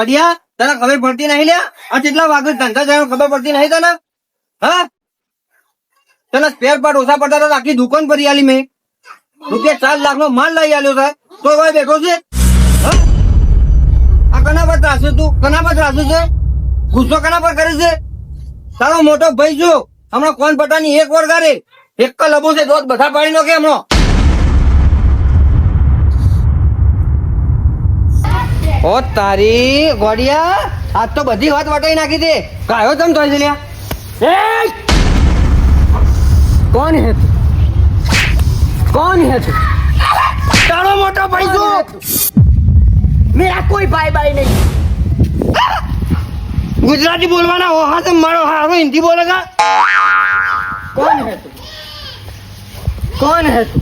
અરે તને ખબર પડતી નહીં લ્યા? આ કેટલા વાગે ધંધા જાય ખબર પડતી નહીં તને? હા? તને સ્પેર પાર્ટ ઓછા પડતા આખી દુકાન ભરી આલી મેં. રૂપિયા ચાર લાખ નો માલ લઈ આલ્યો છે. તો ભાઈ બેઠો છે? આ કના પર ત્રાસે તું? કના પર ત્રાસે છે? ગુસ્સો કના પર કરે છે? તારો મોટો ભાઈ જો, હમણાં કોણ પટાની એક વાર ગારે? એક લબો છે, દોત બધા પાડી નો કે હમણાં. ઓ તારી ગોડિયા આ તો બધી વાત વટાઈ નાખી દે કાયો તમ તોય લ્યા? એ કોણ હે તું? કોણ હે તું? તારો મોટો ભાઈ જો! મેરા કોઈ ભાઈ ભાઈ નહીં. ગુજરાતી બોલવાના હો હા તો મારો હારો હિન્દી બોલેગા કોણ હે તું? કોણ હે તું?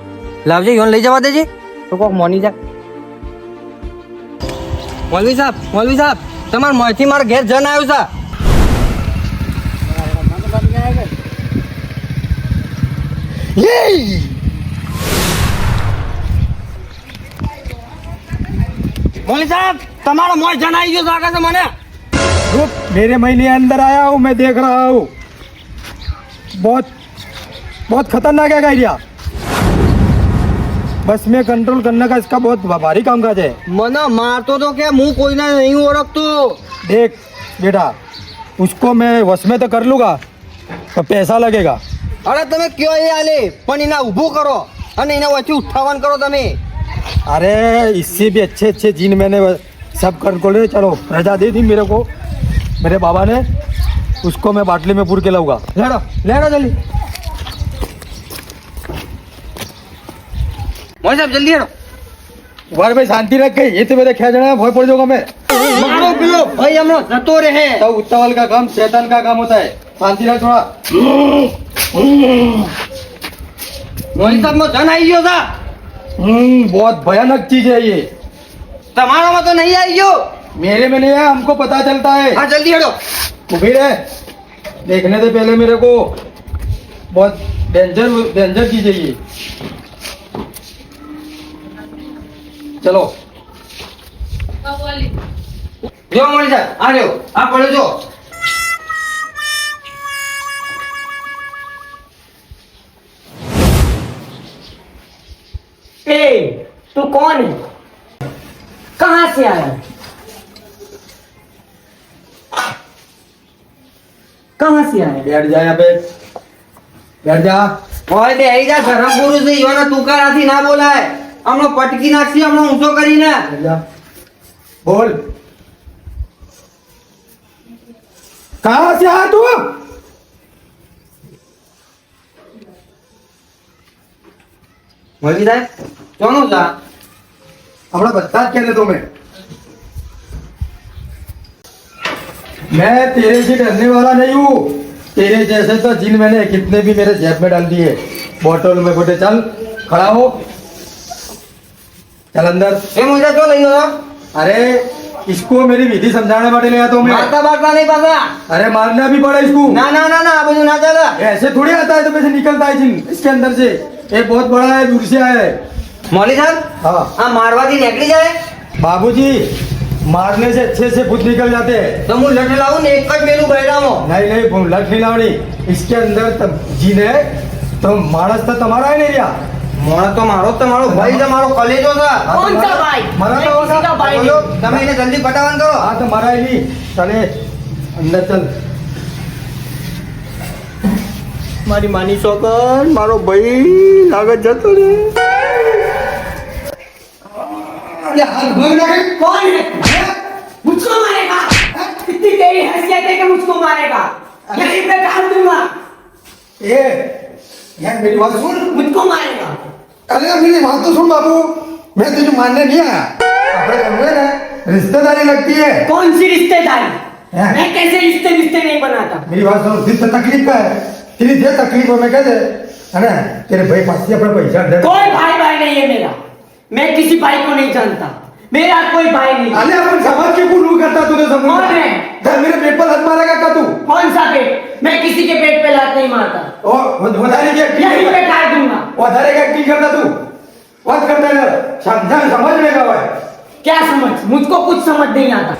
લાવજે યોન લઈ જવા દેજે તો કોક મોની જા મોલવી સાહેબ મોલવી સાહેબ તમારા મોંથી મારા ઘેર જન આવ્યું છે મોલી સાહેબ તમારો મોય જન આવી ગયો લાગે છે મને रुक मेरे महीने अंदर आया हूँ मैं देख रहा हूँ बहुत बहुत खतरनाक है आइडिया बस में कंट्रोल करने का इसका बहुत भारी काम काज है મને મારતો તો કે હું કોઈને નહીં ઓળખતો देख बेटा उसको मैं वश में तो कर लूँगा तो पैसा लगेगा અરે તમે કયો એ આલે પણ એને ઊભું કરો અને એને વચ્ચે ઉઠાવન કરો તમે अरे इससे भी अच्छे अच्छे जीन मैंने सब कर को ले चलो रजा दे दी मेरे को मेरे बाबा ने उसको मैं बाटली में पूर के लाऊंगा લેડો લેડો જલ્દી મોહન સાહેબ જલ્દી હેડો वर भाई शांति रख गई ये तो मेरे खेचना भय पड़ जाऊंगा मैं મારો પેલો ભાઈ હમણાં જતો રહે तो उत्तावल का काम शैतान का काम होता है शांति रख थोड़ा મોહન સાહેબ નો ધન આવી ગયો તા हम्म, बहुत भयानक चीज है ये તમારામાં તો નહીં આવી ગયો मेरे में नहीं है हमको पता चलता है હા જલ્દી હેડો उभी रहे देखने से पहले मेरे को बहुत डेंजर डेंजर चीज है ये चलो જો મોહન સાહેબ આ રહ્યો આ પડ્યો જો ए तू कौन है कहाँ से आया कहाँ से आया बैठ जा यहाँ पे बैठ जा ઓય બે આઈ જા ધરમ પુરુષ છે ઈવાના તુકારાથી ના બોલાય હમણાં પટકી નાખશે હમણાં ઊંચો કરીને बैठ जा बोल कहाँ से आया तू મોહન સાહેબ કોનું તા हमारा बता क्या ले तुम्हें मैं तेरे से डरने वाला नहीं हूँ तेरे जैसे तो जिन मैंने कितने भी मेरे जेब में डाल दिए बोतल में बोटे चल खड़ा हो चल अंदर એ મોહન સાહેબ ચો લઈ ગયો अरे इसको मेरी विधि समझाने वाले ले आता हूँ मैं મારતા બારતા નહીં પાછા अरे मारना भी पड़ा इसको ના ના ના ના આ બધું ના ચાલે ऐसे थोड़ी आता है तो वैसे निकलता है जिन इसके अंदर से एक बहुत बड़ा है दूर से आया है મોલી સાહેબ हाँ આ મારવાથી નીકળી જાય बाबूजी मारने से अच्छे से भूत निकल जाते हैं તો હું લઠ લાવું ને એક જ મેલું બૈરામાં नहीं नहीं वो लठ नहीं लावनी इसके अंदर तब जीन है तो मानस तो तुम्हारा है नहीं रिया મોણસ તો મારો જ તમારો ભાઈ છે મારો કલેજો છે हाँ, कौन तो सा मारा- भाई मारा मैं तो किसी होगा। का भाई બોલો नहीं તમે એને જલ્દી પટાવન કરો हाँ तो मारा ही नहीं चले अंदर चल મારી માની છોકર મારો ભાઈ લાગત જતો રે कौन है मुझको मारेगा इतनी तेरी हैसियत है कि मुझको मारेगा यहीं पे डाल दूंगा ए यार मेरी बात सुन मुझको मारेगा अरे मेरी बात तो सुन बाबू मैं तुझे मारने नहीं आया આપણે दोनों है ना रिश्तेदारी लगती है कौन सी रिश्तेदारी हैं? मैं कैसे रिश्ते रिश्ते नहीं बनाता मेरी बात सुन दिल से तकलीफ का है तेरी जे तकलीफ हो मैं कह दे है ना तेरे भाई पास से अपना पैसा दे कोई भाई भाई नहीं है मेरा मैं किसी भाई को नहीं जानता मेरा कोई भाई नहीं। अरे अपन समाज के कुलू करता तूने समझ कौन है? घर मेरे पेट पर हाथ मारेगा का तू? कौन सा पेट? मैं किसी के पेट पे लात नहीं मारता। और वधारे की एक्टिंग यहीं पे काट दूँगा। वधारे की एक्टिंग करता तू। बात करता है समझ समझ में लेगा भाई क्या समझ? मुझको कुछ समझ नहीं आता।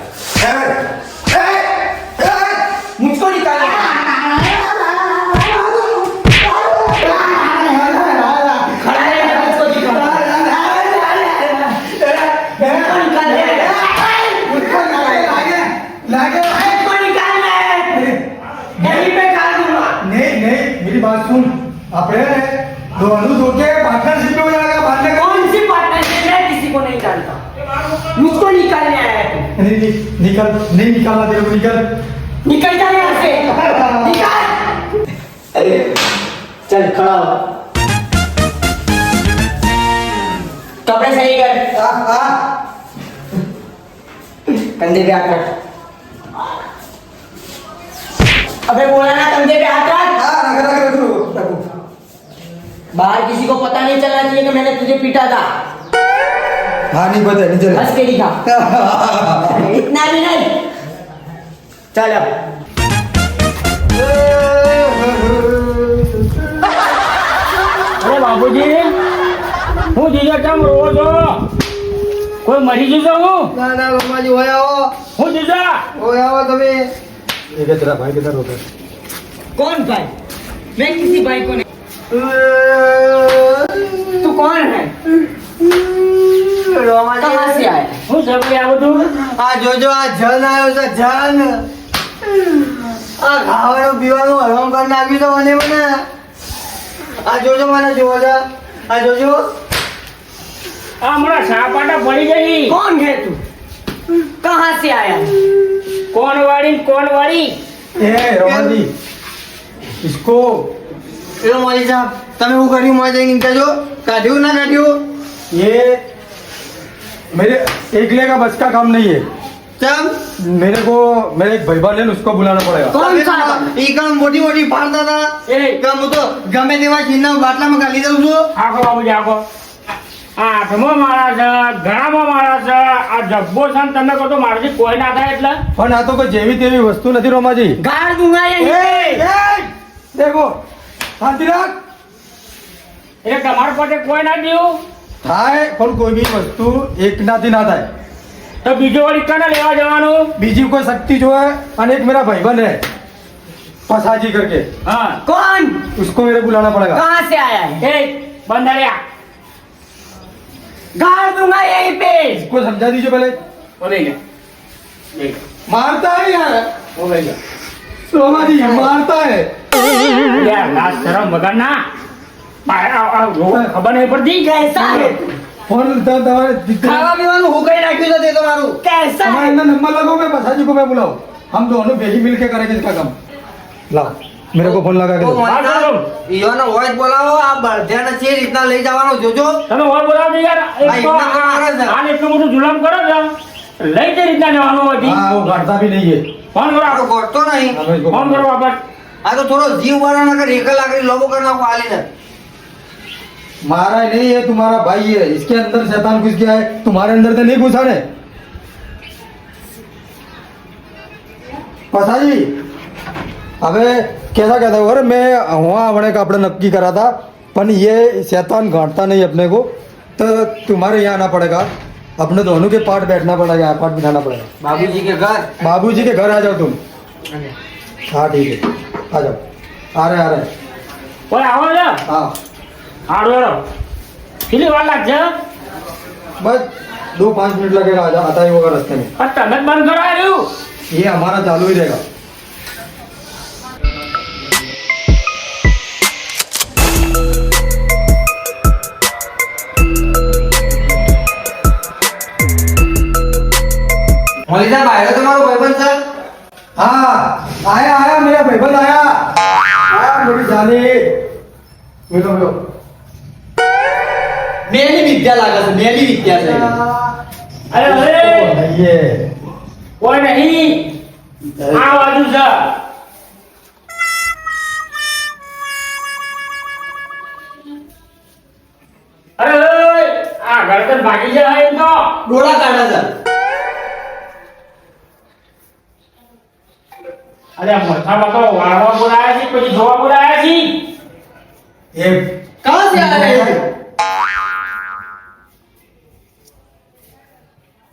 निकल नहीं निकालना तेरे को निकल। निकल जा यहाँ से। निकल। चल खड़ा हो। कपड़े सही कर। कंधे पे हाथ रख। अबे बोला ना कंधे पे हाथ रख। बाहर किसी को पता नहीं चलना चाहिए कि मैंने तुझे पीटा था। हाँ नहीं पता नहीं चले हंस के दिखा इतना भी नहीं चल अब અરે બાપુજી હું જીજા કેમ રોવો છો કોઈ મરી ગયું છે હું ના ના રમાજી હોય આવો હું જીજા હોય આવો તમે ये क्या तेरा भाई किधर होता है कौन भाई मैं किसी भाई को नहीं तू कौन है कहाँ से आया આ જોજો આ જન આવ્યો છે જન. આ ખાવાનું પીવાનું હરામ આ જોજો મને જોવો આ હમણાં સાપાટા પડી ગઈ. કોણ છે તું? આયા? કોણ વાળી કોણ વાળી? એ રોમાજી ઇસકો. એ મોલી તમે હું કર્યું? મોજે ઇનકા જો કાઢ્યું ના કાઢ્યું? એ मेरे एकले का बस का काम नहीं है ચમ मेरे को मेरे एक भाईबंद है उसको बुलाना पड़ेगा कौन सा ઈ કામ મોટી મોટી ફાડતા હતા એ કે હું તો ગમે તેવા ચીનના બાટલામાં ગાલી દઉં છું આખો બાબુજી આખો આ આઠમો મારા છે ઘણામાં મારા છે આ જબ્બો છે ને તમે કહો તો મારાથી કોઈ ના થાય એટલે પણ આ તો કોઈ જેવી તેવી વસ્તુ નથી રોમાજી गाड़ दूंगा यहीं पे ए, देखो શાંતિ રાખ એટલે તમારા પાસે કોઈ ના દીવું થાય પણ કોઈ બી વસ્તુ એકનાથી ના થાય તો બીજો વળી કને લેવા જવાનું બીજી કોઈ શક્તિ जो है અને एक मेरा भाईबंद है पसाजी करके હા कौन उसको मेरे बुलाना पड़ेगा कहाँ से आया है એ બંધાર્યા गाड़ दूंगा यहीं पे इसको समझा दीजिए पहले ઓ લઈ લે લઈ લે. मारता है यार ઓ લઈ લે. रोमा जी मारता है યાર લાજ શરમ વગર ના આ- આ- આ રોગ ખબર નહીં પડતી कैसा है तू फोन तो तुम्हारे जितने- ખાવા પીવાનું હુકાઈ નાખ્યું છે તે તમારું कैसा हमारे है अंदर नंबर लगो मैं पसाजी को मैं बुलाऊं हम दोनों बेही मिल के करेंगे इसका काम ला मेरे को फोन लगा के તો दो મોજી સાહેબ, ઈયોનો વોઇસ બોલાવો આ બળધ્યાને છે રીતના લઈ જવાનો જોજો તમે ઓર બોલાવજો યાર એક ભાઈ, તો એટલા આ- મારે છે. આને એટલું બધું જુલમ કરો છો લઈ તે રીતના જવાનું હતી हाँ वो गाड़ता भी नहीं है ફોન કરો આ તો ગોઠતો નહીં हमें इसको ફોન કરો વાપસ આ તો થોડો જીવ વાળા નકર રેખા લાકડી લોબો કરી નાખો આલીને मारा नहीं है तुम्हारा भाई है। इसके अंदर शैतान घुस गया है। तुम्हारे अंदर तो नहीं घुसा है। पसाई अबे कैसा कहता है? अरे मैं हुआ अपने कपड़े नक्की करा था पर ये शैतान घाटता नहीं अपने को। तो तुम्हारे यहाँ आना पड़ेगा। अपने दोनों के पार्ट बैठना पड़ेगा पार्ट बिठाना पड़ेगा। बाबूजी के घर? बाबूजी के घर आ जाओ तुम। हाँ ठीक है। आ जाओ। आ रहे आ रहे। हाँ। હારું હેરો કેટલી વાર લાગશે बस दो पाँच मिनट लगेगा आ जा आता ही होगा रास्ते में આ તમે જ બંધ કરાય રહ્યું ये हमारा चालू ही रहेगा મોજી સાહેબ આવ્યો તમારો ભાઈબંધ છે हाँ आया आया मेरा भाईबंद आया आया मेरी जानी बैठो बैठो મેલી વિદ્યા લાગે છે મેલી વિદ્યા છે અરે અરે કોઈ નહીં આ બાજુ જા અરે આ ગરદન ભાગી જાય એમ તો ડોળા કાઢે છે અરે મોટા તો વાળવા બોલાયા છે પછી જોવા બોલાયા છે એમ કાં છે આ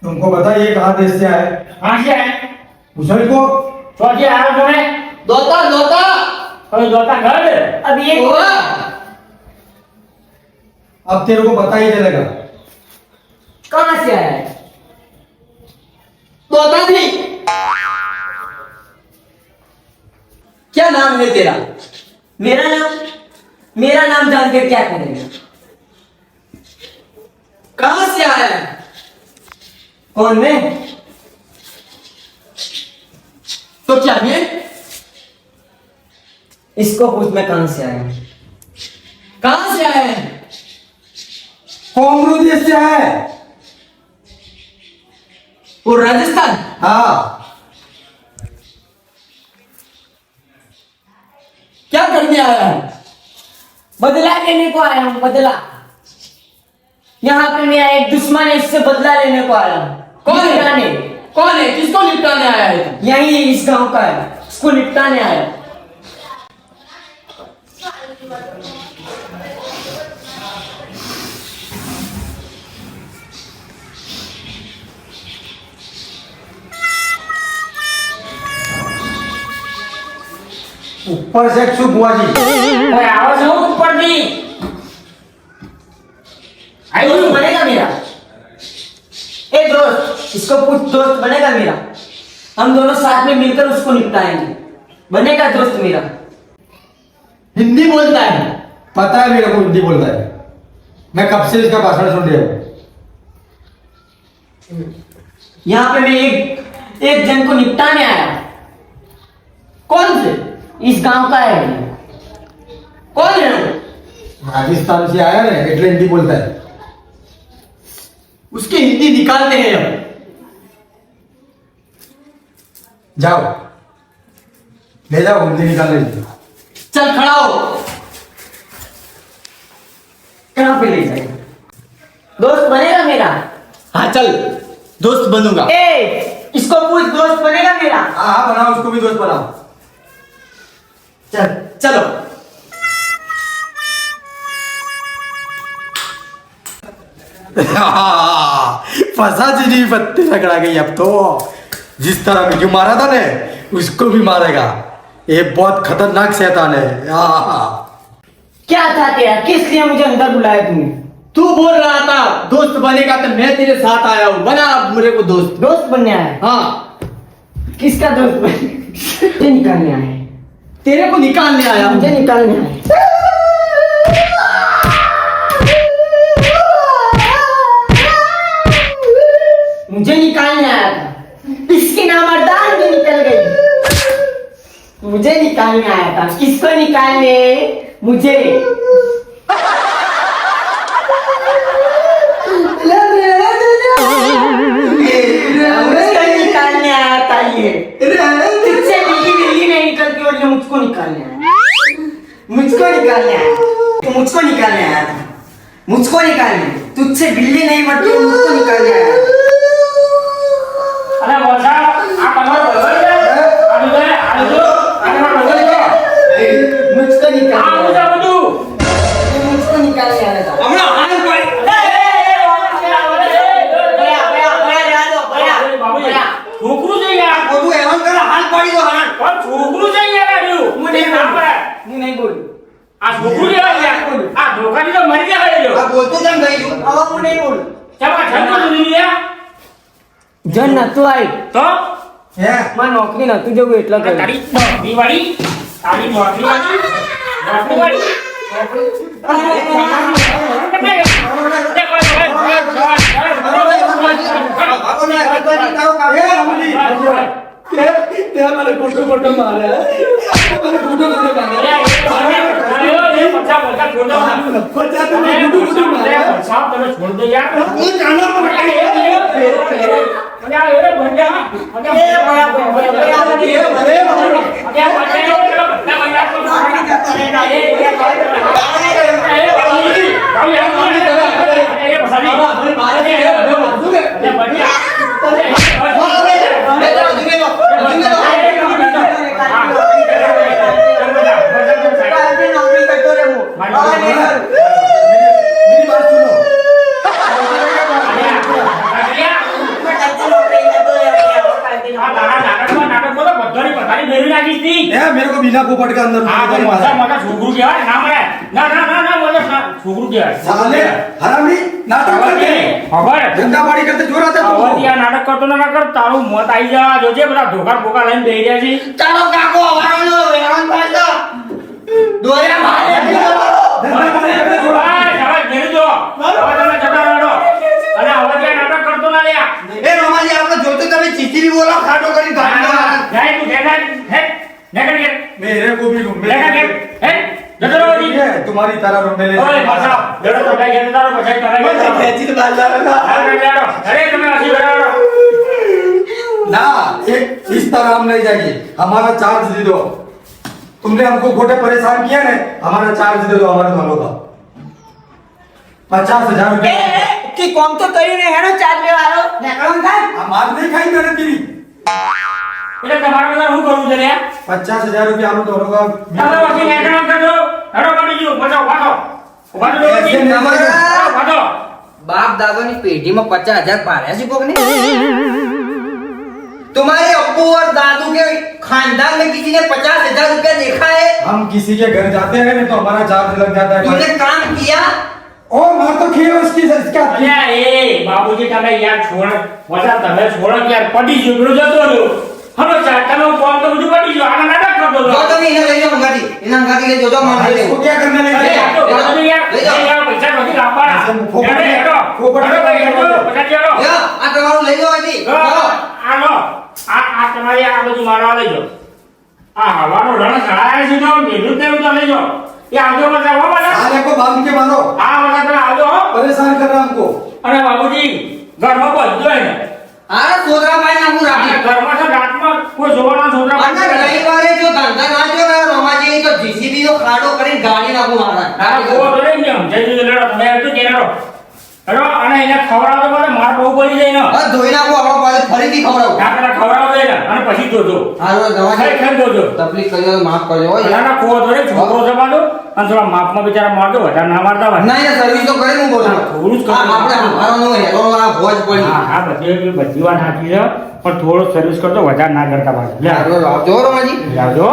तुमको पता ये कहाँ देश से आए? कहा से आए? उसे को। चौकी आया तुम्हें दोता दोता। अरे दोता घर अब ये अब तेरे को बता ही देगा कहा से आया दोता जी। क्या नाम है तेरा? मेरा नाम मेरा नाम जानकर क्या करेंगे? कहा से आया? है कौन मैं तो क्या है इसको पूछ मैं कहाँ से आया? कहाँ से आया है? कोमरू देश से आए वो राजस्थान? हाँ। क्या करने आया है? बदला लेने को आया हूँ बदला। यहाँ पे मेरा एक दुश्मन है इससे बदला लेने को आया हूँ। कौन निपटाने कौन है? किसको निपटाने आया है यही इस गाँव का है। उसको निपटाने आया? ऊपर से चुप हुआ जी। आवाज़ हो ऊपर भी आई तो बनेगा दोस्त इसको पूछ दोस्त बनेगा मेरा हम दोनों साथ में मिलकर उसको निपटाएंगे बनेगा दोस्त मेरा हिंदी बोलता है पता है मेरे को हिंदी बोलता है मैं कब से इसका भाषण सुन रहा हूँ यहाँ पे मैं एक एक जन को निपटाने आया कौन से इस गांव का है कौन है वो? राजस्थान से आया ना એટલે हिंदी बोलता है उसकी हिंदी निकालते हैं हम जाओ। ले जाओ हिंदी निकाल लीजिए चल खड़ा हो। कहाँ पे ले जाएगा? दोस्त बनेगा मेरा। हाँ चल। दोस्त बनूँगा। ए इसको पूछ दोस्त बनेगा मेरा? हाँ हाँ बनाओ उसको भी दोस्त बनाओ। चल चलो। फंसा जी नहीं पत्ते पकड़ा गई अब तो। जिस तरह मुझे मारा था ने उसको भी मारेगा। ये बहुत खतरनाक शैतान है। क्या था तेरा? किस लिए मुझे अंदर बुलाया तूने? तू बोल रहा था दोस्त बनेगा तो मैं तेरे साथ आया हूँ। बना अब मेरे को दोस्त। दोस्त बनने आया? हाँ। किसका दोस्त बन निकालने आया। तेरे को निकालने आया। मुझे निकालने आया। मुझे निकालने आया था। किसको निकालने? मुझे। मुझको निकालने आया था मुझको निकालने आया। मुझको निकालने आया। मुझको निकालने आया था। मुझको निकालने। तुझसे बिल्ली नहीं मरती, मुझको निकालने आया મુસ્કો આવે તો જન નતું આવ્યું તો હે માં નોકરી નતું જવું એટલે કરી તારી વાળી તારી મોટી हमारे फ़ोटो फ़ोटो मारे हमारे फ़ोटो फ़ोटो मारे बच्चा तुम्हें फ़ोटो फ़ोटो मारे साहब तुम्हें छोड़ दो यार वो जाना पड़ेगा बढ़िया વિના પોપટકા અંદર હા તો મજા મગા છોકરું કહેવાય? ના મને ના ના ના ના મને છોકરું કહેવાય. સાલે હરામી નાટક કરે ખબર. ધંધા પાડી કરતે જોર હતા તો. આ નાટક કરતો ના કર. તારું મોત આવી જવા જોજે બધા ઢોકાર પોકા લઈને બેહી રહ્યા છે. તારો કાકો વારો નો વેરાન પાછો દોર્યા મારે ધંધા પાડી કરતે જોર આ જરા ઘેરી જો હવે તમે જતા રહો. અને હવે ક્યાં નાટક કરતો ના લ્યા એ રોમાજી આપણે જોતો તમે ચીચી બોલો ખાટો કરી ગાંડો જાય તું मेरे को भी रूम में નીકળ ઘેર. હે? જતો રહો હજી. ये तुम्हारी तरह रूम में ले ઓય, પાછા. જતો તો ભાઈ ઘેર જતા રહો, પછી તમે ઘેર જતા રહો. ખેંચીને બહાર લાવેલા. હાલ, ઘેર જતા રહો. અરે, તમે હજી બરાબર. ना एक इस तरह हम नहीं जाएंगे हमारा चार्ज दे दो तुमने हमको खोटे परेशान किया ना हमारा चार्ज दे दो हमारे दोनों का पचास हजार એ, रुपये એ, કે કોમ તો કરીને હેડો ચાર લેવા આવ્યો નીકળવાનું થાય हम आज नहीं खाई मैंने तेरी એટલે તમારે બધા શું કરવું છે લ્યા? पचास हजार रुपये हम दोनों का તમે પછી નીકળો કરજો. હેડો કાઢી ગયું. પાછા ઉભા થો. ઉભા થો, ऐसे હજી. नहीं करेगा। ઉભા થો. બાપ દાદાની પેઢીમાં પચાસ હજાર પાડ્યા છે કોકને तुम्हारे अब्बू और दादू के खानदान में किसी ने पचास हजार रुपया देखा है हम किसी के घर जाते हैं ना तो हमारा चार्ज लग जाता है तुमने काम किया ओ मार तो खेल उसकी इसका અલ્યા, એ બાબુજી તમે યાર છોડ મજા તમે છોડો કે યાર પડી ગયો પેલો જતો રહ્યો હવે ચાર તમે કોમ તો બધું પડી ગયો આના નાટક કરતો જો હતો તમે એને લઈ જાઓ અંગાથી એને અંગાથી લઈ જોજો મારે इसको क्या करने लगे અરે, આ તો બાબુજી યાર, લઈ જાઓ. એ યાર પૈસા નથી આપવાના. ફોફટ હેડો, હેડો. ફોફટ હેડો ભાઈ, હેડો. પચાસ હેડો. લ્યો, આ તમારું લઈ જાઓ અહીંથી. લો, જાઓ. આ લો. આ આ તમારી આ બધું મારવા લઈ જાઓ. આ હવાનો રણ સળાયા છે તો ભેગું જ થયું તો લઈ જાઓ. એ આવજો બધા, હો બધા. साले को बांध के मारो આ બધા તમે આવજો, હો. परेशान कर रहा हमको અને બાબુજી ઘરમાં બધું હોય ને આ છોકરા નાખું અને રાખી ઘરમાં તો રાતમાં કોઈ જોવાના છોકરા અને રવિવારે જો ધંધા ના જો ને રોમાજી તો જીસીબી નો ખાડો કરીને ગાડી નાખું મારા. ગોવા તો લઈ ગયા જય જય લડો મેં તો કે લડો અને એને ખવડાવો તો મને માર બહુ પડી જાય ને. બસ ધોઈ નાખો આપણા પાસે ફરીથી ખવડાવું. ના પેલા ખવડાવો દે અને પછી જોજો હારું ખાઈ રોમાજી ખાઈ જોજો તકલીફ કર્યો તો માફ કરજો હો ના પેલાના ખોવા ધોરે છોકરો પાછો અને થોડા માપમાં બિચારા મારજો વધારે ના મારતા હોય. ના સર્વિસ તો કરે હું બોલું. હા, થોડું જ. આપણે હંભારાનો હેલો આ ભોજ પડી. હા હા બધી બધી વાત સાચી છે પણ થોડો સર્વિસ કરતો વધારે ના કરતા પાછો લે. હારું, આવજો હો આવજો.